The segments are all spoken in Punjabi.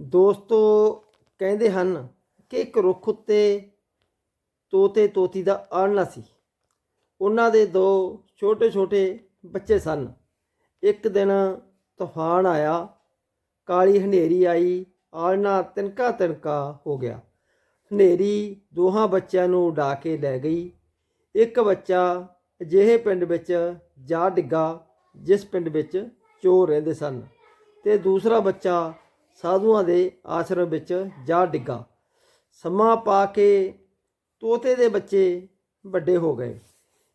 ਦੋਸਤੋ, ਕਹਿੰਦੇ ਹਨ ਕਿ ਇੱਕ ਰੁੱਖ ਉੱਤੇ ਤੋਤੇ ਤੋਤੀ ਦਾ ਆਲਣਾ ਸੀ। ਉਹਨਾਂ ਦੇ ਦੋ ਛੋਟੇ ਛੋਟੇ ਬੱਚੇ ਸਨ। ਇੱਕ ਦਿਨ ਤੂਫਾਨ ਆਇਆ, ਕਾਲੀ ਹਨੇਰੀ ਆਈ ਆਲਣਾ ਤਿਨਕਾ ਤਿਨਕਾ ਹੋ ਗਿਆ। ਹਨੇਰੀ ਦੋਹਾਂ ਬੱਚਿਆਂ ਨੂੰ ਉਡਾ ਕੇ ਲੈ ਗਈ। ਇੱਕ ਬੱਚਾ ਅਜਿਹੇ ਪਿੰਡ ਵਿੱਚ ਜਾ ਡਿੱਗਾ, ਜਿਸ ਪਿੰਡ ਵਿੱਚ ਚੋਰ ਰਹਿੰਦੇ ਸਨ ਤੇ ਦੂਸਰਾ ਬੱਚਾ ਸਾਧੂਆਂ ਦੇ ਆਸ਼ਰਮ ਵਿੱਚ ਜਾ ਡਿੱਗਾ। ਸਮਾਂ ਪਾ ਕੇ ਤੋਤੇ ਦੇ ਬੱਚੇ ਵੱਡੇ ਹੋ ਗਏ।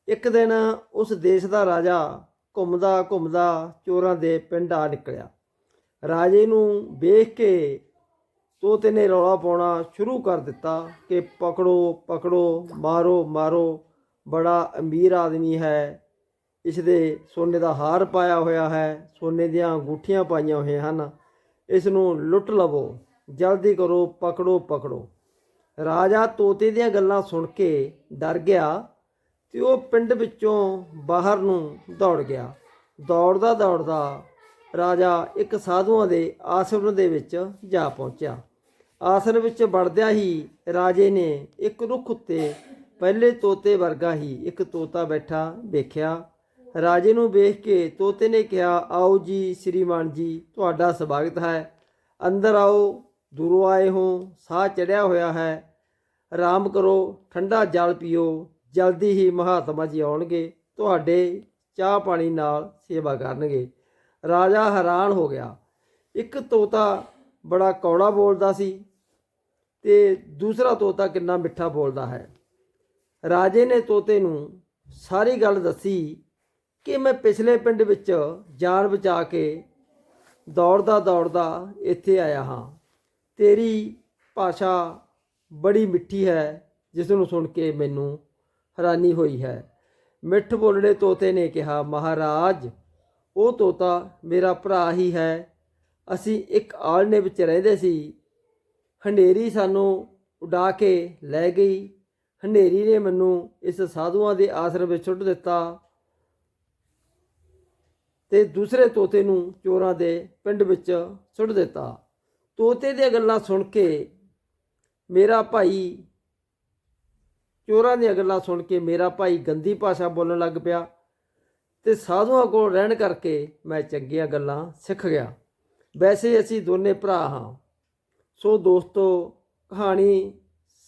ਇੱਕ ਦਿਨ ਉਸ ਦੇਸ਼ ਦਾ ਰਾਜਾ ਘੁੰਮਦਾ ਘੁੰਮਦਾ ਚੋਰਾਂ ਦੇ ਪਿੰਡ ਆ ਨਿਕਲਿਆ। ਰਾਜੇ ਨੂੰ ਵੇਖ ਕੇ ਤੋਤੇ ਨੇ ਰੌਲਾ ਪਾਉਣਾ ਸ਼ੁਰੂ ਕਰ ਦਿੱਤਾ ਕਿ ਪਕੜੋ ਪਕੜੋ, ਮਾਰੋ ਮਾਰੋ, ਬੜਾ ਅਮੀਰ ਆਦਮੀ ਹੈ। ਇਸ ਦੇ ਸੋਨੇ ਦਾ ਹਾਰ ਪਾਇਆ ਹੋਇਆ ਹੈ, ਸੋਨੇ ਦੀਆਂ ਅੰਗੂਠੀਆਂ ਪਾਈਆਂ ਹੋਈਆਂ ਹਨ। ਇਸ ਨੂੰ ਲੁੱਟ ਲਵੋ, ਜਲਦੀ ਕਰੋ, ਪਕੜੋ ਪਕੜੋ। ਰਾਜਾ ਤੋਤੇ ਦੀਆਂ ਗੱਲਾਂ ਸੁਣ ਕੇ ਡਰ ਗਿਆ ਤੇ ਉਹ ਪਿੰਡ ਵਿੱਚੋਂ ਬਾਹਰ ਨੂੰ ਦੌੜ ਗਿਆ। ਦੌੜਦਾ ਦੌੜਦਾ ਰਾਜਾ ਇੱਕ ਸਾਧੂਆਂ ਦੇ ਆਸ਼ਰਮ ਦੇ ਵਿੱਚ ਜਾ ਪਹੁੰਚਿਆ। ਆਸਨ ਵਿੱਚ ਵੜਦਿਆਂ ਹੀ ਰਾਜੇ ਨੇ ਇੱਕ ਰੁੱਖ ਉੱਤੇ ਪਹਿਲੇ ਤੋਤੇ ਵਰਗਾ ਹੀ ਇੱਕ ਤੋਤਾ ਬੈਠਾ ਵੇਖਿਆ। ਰਾਜੇ ਨੂੰ ਵੇਖ ਕੇ ਤੋਤੇ ਨੇ ਕਿਹਾ, ਆਓ ਜੀ ਸ਼੍ਰੀਮਾਨ ਜੀ, ਤੁਹਾਡਾ ਸਵਾਗਤ ਹੈ। ਅੰਦਰ ਆਓ, ਦੂਰੋਂ ਆਏ ਹੋ, ਸਾਹ ਚੜਿਆ ਹੋਇਆ ਹੈ। ਆਰਾਮ ਕਰੋ, ਠੰਡਾ ਜਲ ਪੀਓ, ਜਲਦੀ ਹੀ ਮਹਾਤਮਾ ਜੀ ਆਉਣਗੇ, ਤੁਹਾਡੇ ਚਾਹ ਪਾਣੀ ਨਾਲ ਸੇਵਾ ਕਰਨਗੇ। ਰਾਜਾ ਹੈਰਾਨ ਹੋ ਗਿਆ। ਇੱਕ ਤੋਤਾ ਬੜਾ ਕੌੜਾ ਬੋਲਦਾ ਸੀ ਤੇ ਦੂਸਰਾ ਤੋਤਾ ਕਿੰਨਾ ਮਿੱਠਾ ਬੋਲਦਾ ਹੈ। ਰਾਜੇ ਨੇ ਤੋਤੇ ਨੂੰ ਸਾਰੀ ਗੱਲ ਦੱਸੀ ਕਿ ਮੈਂ ਪਿਛਲੇ ਪਿੰਡ ਵਿੱਚ ਜਾਨ ਬਚਾ ਕੇ ਦੌੜਦਾ ਦੌੜਦਾ ਇੱਥੇ ਆਇਆ ਹਾਂ। ਤੇਰੀ ਭਾਸ਼ਾ ਬੜੀ ਮਿੱਠੀ ਹੈ ਜਿਸ ਨੂੰ ਸੁਣ ਕੇ ਮੈਨੂੰ ਹੈਰਾਨੀ ਹੋਈ ਹੈ। ਮਿੱਠ ਬੋਲੜੇ ਤੋਤੇ ਨੇ ਕਿਹਾ, ਮਹਾਰਾਜ, ਉਹ ਤੋਤਾ ਮੇਰਾ ਭਰਾ ਹੀ ਹੈ। ਅਸੀਂ ਇੱਕ ਆਲਣੇ ਵਿੱਚ ਰਹਿੰਦੇ ਸੀ। ਹਨੇਰੀ ਸਾਨੂੰ ਉਡਾ ਕੇ ਲੈ ਗਈ। ਹਨੇਰੀ ਨੇ ਮੈਨੂੰ ਇਸ ਸਾਧੂਆਂ ਦੇ ਆਸਰੇ ਵਿੱਚ ਸੁੱਟ ਦਿੱਤਾ। ਤੇ ਦੂਸਰੇ ਤੋਤੇ ਨੂੰ ਚੋਰਾਂ ਦੇ ਪਿੰਡ ਵਿੱਚ ਸੁੱਟ ਦਿੱਤਾ। ਤੋਤੇ ਦੀਆਂ ਗੱਲਾਂ ਸੁਣ ਕੇ ਮੇਰਾ ਭਾਈ, ਚੋਰਾਂ ਦੀਆਂ ਗੱਲਾਂ ਸੁਣ ਕੇ ਮੇਰਾ ਭਾਈ ਗੰਦੀ ਭਾਸ਼ਾ ਬੋਲਣ ਲੱਗ ਪਿਆ ਤੇ ਸਾਧੂਆਂ ਕੋਲ ਰਹਿਣ ਕਰਕੇ ਮੈਂ ਚੰਗੀਆਂ ਗੱਲਾਂ ਸਿੱਖ ਗਿਆ। ਵੈਸੇ ਅਸੀਂ ਦੋਨੇ ਭਰਾ ਹਾਂ। ਸੋ ਦੋਸਤੋ, ਕਹਾਣੀ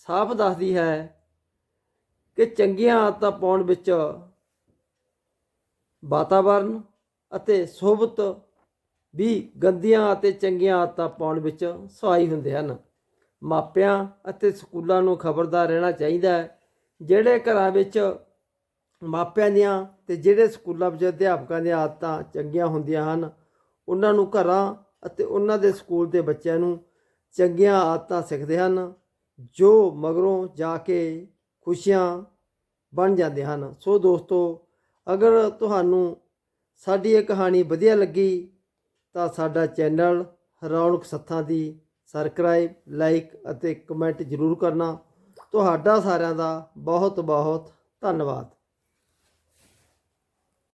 ਸਾਫ਼ ਦੱਸਦੀ ਹੈ ਕਿ ਚੰਗੀਆਂ ਆਦਤਾਂ ਪਾਉਣ ਵਿੱਚ ਵਾਤਾਵਰਨ ਅਤੇ ਸੋਭਤ ਵੀ ਗੰਦੀਆਂ ਅਤੇ ਚੰਗੀਆਂ ਆਦਤਾਂ ਪਾਉਣ ਵਿੱਚ ਸਹਾਈ ਹੁੰਦੇ ਹਨ। ਮਾਪਿਆਂ ਅਤੇ ਸਕੂਲਾਂ ਨੂੰ ਖਬਰਦਾਰ ਰਹਿਣਾ ਚਾਹੀਦਾ ਹੈ। ਜਿਹੜੇ ਘਰਾਂ ਵਿੱਚ ਮਾਪਿਆਂ ਦੀਆਂ ਤੇ ਜਿਹੜੇ ਸਕੂਲਾਂ ਵਿੱਚ ਅਧਿਆਪਕਾਂ ਦੀਆਂ ਆਦਤਾਂ ਚੰਗੀਆਂ ਹੁੰਦੀਆਂ ਹਨ, ਉਹਨਾਂ ਨੂੰ ਘਰਾਂ ਅਤੇ ਉਹਨਾਂ ਦੇ ਸਕੂਲ ਦੇ ਬੱਚਿਆਂ ਨੂੰ ਚੰਗੀਆਂ ਆਦਤਾਂ ਸਿੱਖਦੇ ਹਨ, ਜੋ ਮਗਰੋਂ ਜਾ ਕੇ ਖੁਸ਼ੀਆਂ ਬਣ ਜਾਂਦੇ ਹਨ। ਸੋ ਦੋਸਤੋ, ਅਗਰ ਤੁਹਾਨੂੰ ਸਾਡੀ ਇਹ ਕਹਾਣੀ ਵਧੀਆ ਲੱਗੀ ਤਾਂ ਸਾਡਾ ਚੈਨਲ ਰੌਣਕ ਸੱਥਾਂ ਦੀ ਸਬਸਕ੍ਰਾਈਬ ਲਾਈਕ ਅਤੇ ਕਮੈਂਟ ਜ਼ਰੂਰ ਕਰਨਾ। ਤੁਹਾਡਾ ਸਾਰਿਆਂ ਦਾ ਬਹੁਤ ਬਹੁਤ ਧੰਨਵਾਦ।